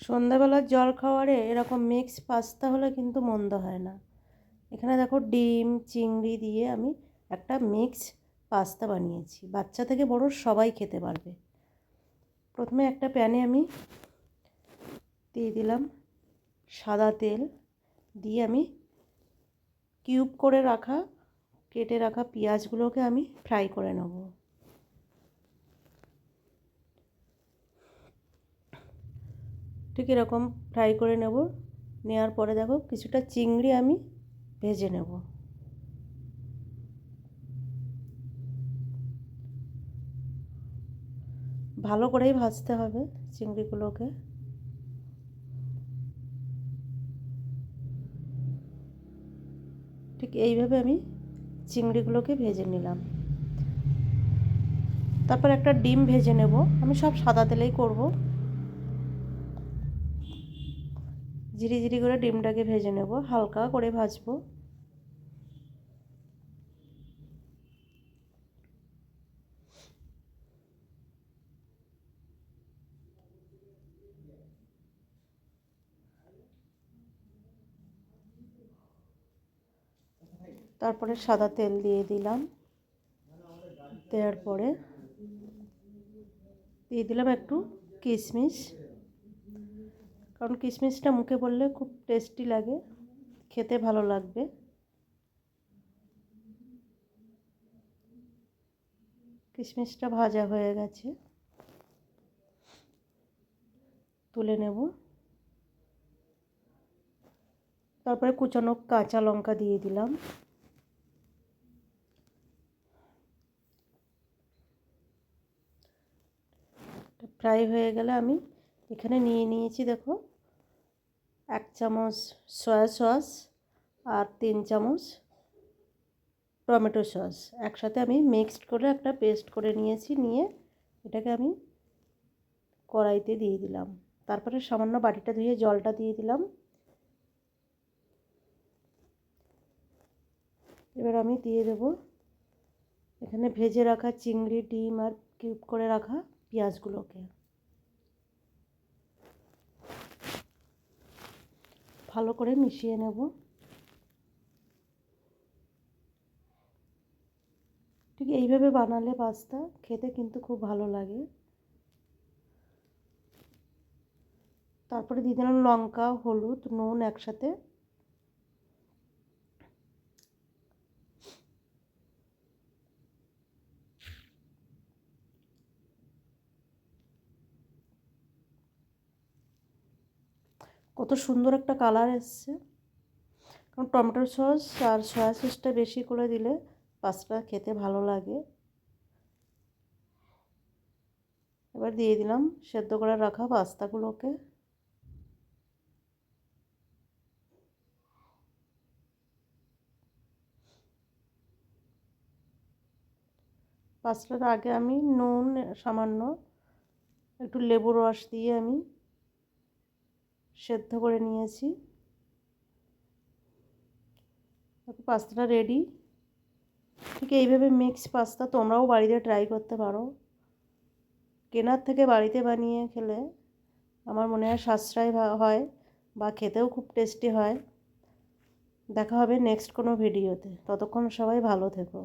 সন্ধ্যাবেলার জল খাওয়ারে এরকম মিক্স পাস্তা হলে কিন্তু মন্দ হয় না। এখানে দেখো ডিম, চিংড়ি দিয়ে আমি একটা মিক্স পাস্তা বানিয়েছি। বাচ্চা থেকে বড় সবাই খেতে পারবে। প্রথমে একটা প্যানে আমি দিয়ে দিলাম সাদা তেল। দিয়ে আমি কিউব করে রাখা, কেটে রাখা পেঁয়াজগুলোকে আমি ফ্রাই করে নেব। ঠিক এরকম ফ্রাই করে নেব। নেওয়ার পরে দেখো কিছুটা চিংড়ি আমি ভেজে নেব। ভালো করেই ভাজতে হবে চিংড়িগুলোকে। ঠিক এইভাবে আমি চিংড়িগুলোকে ভেজে নিলাম। তারপর একটা ডিম ভেজে নেব। আমি সব সাদা তেলেই করব। জিরি জিরি করে ডিমটাকে ভেজে নেব, হালকা করে ভাজবো। তারপরে সাদা তেল দিয়ে দিলাম। দেওয়ার পরে দিয়ে দিলাম একটু কিশমিশ। কারণ কিশমিশটা মুখে পড়লে খুব টেস্টি লাগে, খেতে ভালো লাগবে। কিশমিশটা ভাজা হয়ে গেছে। তুলে নেব। তারপরে কুচানো কাঁচা লঙ্কা দিয়ে দিলাম। ফ্রাই হয়ে গেলে আমি এখানে নিয়ে নিয়েছি দেখো, এক চামচ সয়া সস আর তিন চামচ টমেটো সস একসাথে আমি মিক্সড করে একটা পেস্ট করে নিয়েছি, নিয়ে এটাকে আমি কড়াইতে দিয়ে দিলাম। তারপরে সামান্য বাটিটা ধুয়ে জলটা দিয়ে দিলাম। এবার আমি দিয়ে দেব এখানে ভেজে রাখা চিংড়ি, ডিম আর কিউব করে রাখা পেঁয়াজগুলোকে। ভালো করে মিশিয়ে নেব। ঠিক এইভাবে বানালে পাস্তা খেতে কিন্তু খুব ভালো লাগে। তারপরে দিয়ে দিলাম লঙ্কা, হলুদ, নুন একসাথে। কত সুন্দর একটা কালার এসছে। কারণ টমেটোর সস আর সয়া সসটা বেশি করে দিলে পাস্তা খেতে ভালো লাগে। এবার দিয়ে দিলাম সেদ্ধ করে রাখা পাস্তাগুলোকে। পাস্তার আগে আমি নুন সামান্য একটু লেবুর রস দিয়ে আমি সেদ্ধ করে নিয়েছি। পাস্তাটা রেডি ঠিক এইভাবে মিক্স পাস্তা তোমরাও বাড়িতে ট্রাই করতে পারো। কেনার থেকে বাড়িতে বানিয়ে খেলে আমার মনে হয় সাশ্রয় হয় বা খেতেও খুব টেস্টি হয়। দেখা হবে নেক্সট কোনো ভিডিওতে ততক্ষণ সবাই ভালো থেকো।